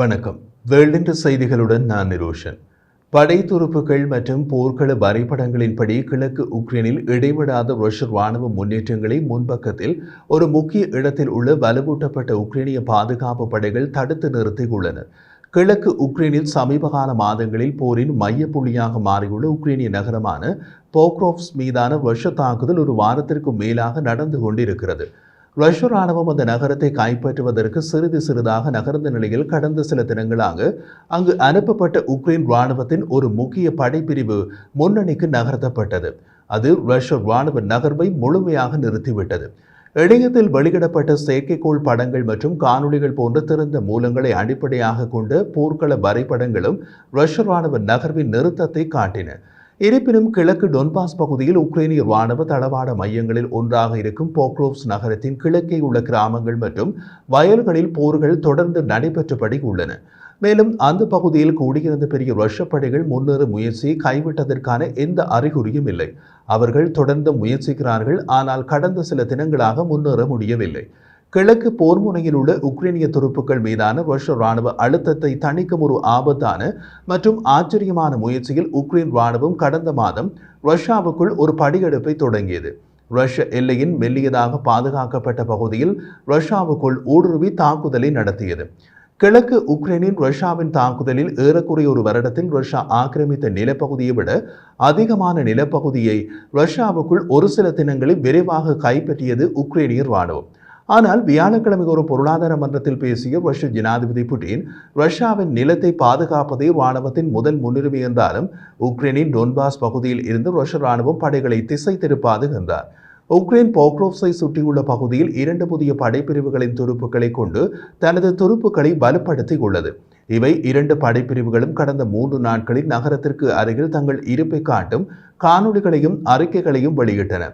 வணக்கம். வேர்ல்டு செய்திகளுடன் நான் நிரோஷன். படைத்துறுப்புகள் மற்றும் போர்க்கள வரைபடங்களின்படி கிழக்கு உக்ரைனில் இடைவிடாத ரஷ்ய ராணுவ முன்னேற்றங்களை முன்பக்கத்தில் ஒரு முக்கிய இடத்தில் உள்ள வலுவூட்டப்பட்ட உக்ரைனிய பாதுகாப்பு படைகள் தடுத்து நிறுத்தியுள்ளனர் கிழக்கு உக்ரைனில் சமீபகால மாதங்களில் போரின் மையப்புள்ளியாக மாறியுள்ள உக்ரைனிய நகரமான போக்ரோவ்ஸ் மீதான ரஷ்ய தாக்குதல் ஒரு வாரத்திற்கு மேலாக நடந்து கொண்டிருக்கிறது. ரஷ்ய ராணுவம் அந்த நகரத்தை கைப்பற்றுவதற்கு சிறிது சிறிதாக நகர்ந்த நிலையில் கடந்த சில தினங்களாக அங்கு அனுப்பப்பட்ட உக்ரைன் ராணுவத்தின் ஒரு முக்கிய படைப்பிரிவு முன்னணிக்கு நகர்த்தப்பட்டது. அது ரஷ்ய ராணுவ நகர்வை முழுமையாக நிறுத்திவிட்டது. இணையத்தில் வெளியிடப்பட்ட செயற்கைக்கோள் படங்கள் மற்றும் காணொளிகள் போன்ற திறந்த மூலங்களை அடிப்படையாக கொண்ட போர்க்கள வரைபடங்களும் ரஷ்ய ராணுவ நகர்வின் நிறுத்தத்தை காட்டின. இருப்பினும் கிழக்கு டொன்பாஸ் பகுதியில் உக்ரைனிய ராணுவ தளவாட மையங்களில் ஒன்றாக இருக்கும் போக்ரோவ்ஸ் நகரத்தின் கிழக்கே உள்ள கிராமங்கள் மற்றும் வயல்களில் போர்கள் தொடர்ந்து நடைபெற்றபடி உள்ளன. மேலும் அந்த பகுதியில் கூடியிருந்த பெரிய ரஷ்ய படைகள் முன்னேறும் முயற்சியை கைவிட்டதற்கான எந்த அறிகுறியும் இல்லை. அவர்கள் தொடர்ந்து முயற்சிக்கிறார்கள் ஆனால் கடந்த சில தினங்களாக முன்னேற முடியவில்லை. கிழக்கு போர் முனையில் உள்ள உக்ரைனிய துருப்புக்கள் மீதான ரஷ்ய ராணுவ அழுத்தத்தை தணிக்கும் ஒரு ஆபத்தான மற்றும் ஆச்சரியமான முயற்சியில் உக்ரைன் ராணுவம் கடந்த மாதம் ரஷ்யாவுக்குள் ஒரு படியெடுப்பை தொடங்கியது. ரஷ்ய எல்லையின் மெல்லியதாக பாதுகாக்கப்பட்ட பகுதியில் ரஷ்யாவுக்குள் ஊடுருவி தாக்குதலை நடத்தியது. கிழக்கு உக்ரைனின் ரஷ்யாவின் தாக்குதலில் ஏறக்குறைய ஒரு வருடத்தில் ரஷ்யா ஆக்கிரமித்த நிலப்பகுதியை விட அதிகமான நிலப்பகுதியை ரஷ்யாவுக்குள் ஒரு சில தினங்களில் விரைவாக கைப்பற்றியது உக்ரைனிய ராணுவம். ஆனால் வியாழக்கிழமை ஒரு பொருளாதார மன்றத்தில் பேசிய ரஷ்ய ஜனாதிபதி புட்டின் ரஷ்யாவின் நிலத்தை பாதுகாப்பதே ராணுவத்தின் முதல் முன்னுரிமை என்றாலும் உக்ரைனின் டொன்பாஸ் பகுதியில் இருந்து ரஷ்ய ராணுவம் படைகளை திசை திருப்பாது என்றார். உக்ரைன் போக்ரோவ்ஸை சுற்றியுள்ள பகுதியில் இரண்டு புதிய படைப்பிரிவுகளின் துருப்புக்களை கொண்டு தனது துருப்புக்களை பலப்படுத்தியுள்ளது. இவை இரண்டு படைப்பிரிவுகளும் கடந்த மூன்று நாட்களில் நகரத்திற்கு அருகில் தங்கள் இருப்பை காட்டும் காணொலிகளையும் அறிக்கைகளையும் வெளியிட்டன.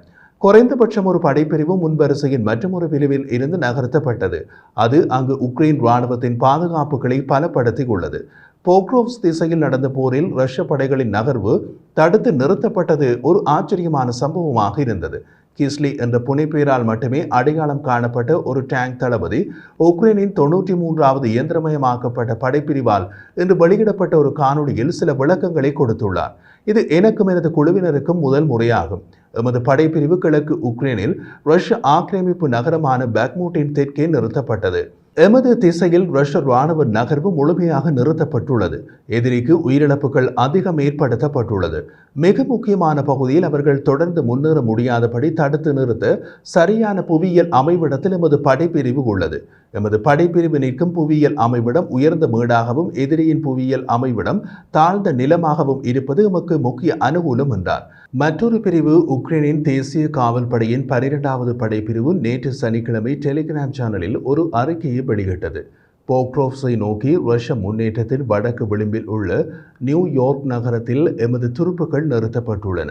குறைந்தபட்சம் ஒரு படைப்பிரிவு முன்வரிசையின் மற்றொரு பிரிவில் இருந்து நகர்த்தப்பட்டது. அது அங்கு உக்ரைன் ராணுவத்தின் பாதுகாப்புகளை பலப்படுத்தியுள்ளது. போக்ரோவ்ஸ் திசையில் நடந்த போரில் ரஷ்ய படைகளின் நகர்வு தடுத்து நிறுத்தப்பட்டது ஒரு ஆச்சரியமான சம்பவமாக இருந்தது. கிஸ்லி என்ற புனைப்பெயரால் மட்டுமே அடையாளம் காணப்பட்ட ஒரு டேங்க் தளபதி உக்ரைனின் தொன்னூற்றி மூன்றாவது இயந்திரமயமாக்கப்பட்ட படைப்பிரிவால் இன்று வெளியிடப்பட்ட ஒரு காணொளியில் சில விளக்கங்களை கொடுத்துள்ளார். இது எனக்கும் எனது குழுவினருக்கும் முதல் முறையாகும். எமது படைப்பிரிவு கிழக்கு உக்ரைனில் ரஷ்ய ஆக்கிரமிப்பு நகரமான பேக்மூட்டின் தெற்கே நிறுத்தப்பட்டது. எமது திசையில் ரஷ்ய ராணுவ நகர்வு முழுமையாக நிறுத்தப்பட்டுள்ளது. எதிரிக்கு உயிரிழப்புகள் அதிகம் ஏற்படுத்தப்பட்டுள்ளது. மிக முக்கியமான பகுதியில் அவர்கள் தொடர்ந்து முன்னேற முடியாதபடி தடுத்து நிறுத்த சரியான புவியியல் அமைவிடத்தில் எமது படைப்பிரிவு உள்ளது. எமது படைப்பிரிவு நிற்கும் புவியியல் அமைவிடம் உயர்ந்த மேடாகவும் எதிரியின் புவியியல் அமைவிடம் தாழ்ந்த நிலமாகவும் இருப்பது எமக்கு முக்கிய அனுகூலம் என்றார். மற்றொரு பிரிவு உக்ரைனின் தேசிய காவல் படையின் பனிரெண்டாவது படைப்பிரிவு நேற்று சனிக்கிழமை டெலிகிராம் சேனலில் ஒரு அறிக்கையை வெளியிட்டது போக்ரோவ்ஸை நோக்கி ரஷ்ய முன்னேற்றத்தின் வடக்கு விளிம்பில் உள்ள நியூயார்க் நகரத்தில் எமது துருப்புகள் நிறுத்தப்பட்டுள்ளன.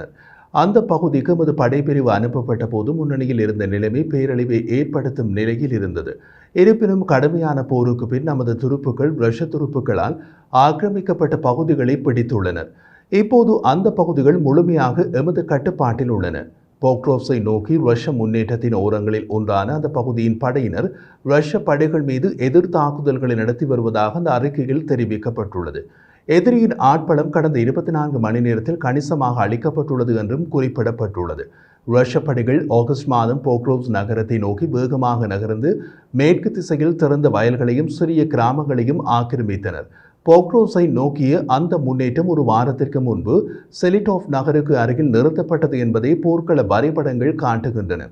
அந்த பகுதிக்கு எமது படைப்பிரிவு அனுப்பப்பட்ட போது முன்னணியில் இருந்த நிலைமை பேரழிவை ஏற்படுத்தும் நிலையில் இருந்தது. இருப்பினும் கடுமையான போருக்கு பின் நமது துருப்புகள் ரஷ்ய துருப்புகளால் ஆக்கிரமிக்கப்பட்ட பகுதிகளை பிடித்துள்ளனர். இப்போது அந்த பகுதிகள் முழுமையாக எமது கட்டுப்பாட்டில் உள்ளன. போக்ரோவ்ஸை நோக்கி ரஷ்ய முன்னேற்றத்தின் ஓரங்களில் ஒன்றான அந்த பகுதியின் படையினர் ரஷ்ய படைகள் மீது எதிர் தாக்குதல்களை நடத்தி வருவதாக அந்த அறிக்கையில் தெரிவிக்கப்பட்டுள்ளது. எதிரியின் ஆட்பலம் கடந்த இருபத்தி நான்கு மணி நேரத்தில் கணிசமாக அளிக்கப்பட்டுள்ளது என்றும் குறிப்பிடப்பட்டுள்ளது. ரஷ்ய படைகள் ஆகஸ்ட் மாதம் போக்ரோவ்ஸ் நகரத்தை நோக்கி வேகமாக நகர்ந்து மேற்கு திசையில் திறந்த வயல்களையும் சிறிய கிராமங்களையும் ஆக்கிரமித்தனர். போக்ரோஸை நோக்கிய அந்த முன்னேற்றம் ஒரு வாரத்திற்கு முன்பு செலிட்டோஃப் நகருக்கு அருகில் நிறுத்தப்பட்டது என்பதை போர்க்கள வரைபடங்கள் காட்டுகின்றன.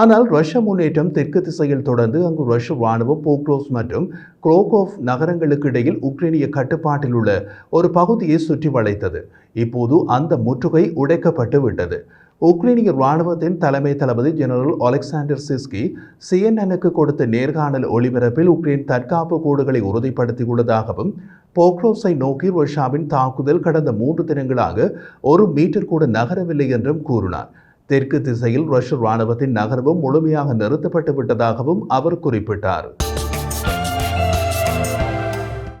ஆனால் ரஷ்ய முன்னேற்றம் தெற்கு திசையில் தொடர்ந்து அங்கு ரஷ்ய ராணுவம் போக்ரோஸ் மற்றும் குரோகோவ் நகரங்களுக்கு இடையில் உக்ரைனிய கட்டுப்பாட்டில் உள்ள ஒரு பகுதியை சுற்றி வளைத்தது. இப்போது அந்த முற்றுகை உடைக்கப்பட்டு விட்டது. உக்ரைனிய ராணுவத்தின் தலைமை தளபதி ஜெனரல் அலெக்சாண்டர் சிஸ்கி சிஎன்எனுக்கு கொடுத்த நேர்காணல் ஒளிபரப்பில் உக்ரைன் தற்காப்பு கோடுகளை உறுதிப்படுத்தியுள்ளதாகவும் போக்ரோஸை நோக்கி ரஷ்யாவின் தாக்குதல் கடந்த மூன்று தினங்களாக ஒரு மீட்டர் கூட நகரவில்லை என்றும் கூறினார். தெற்கு திசையில் ரஷ்ய ராணுவத்தின் நகர்வும் முழுமையாக நிறுத்தப்பட்டு விட்டதாகவும் அவர் குறிப்பிட்டார்.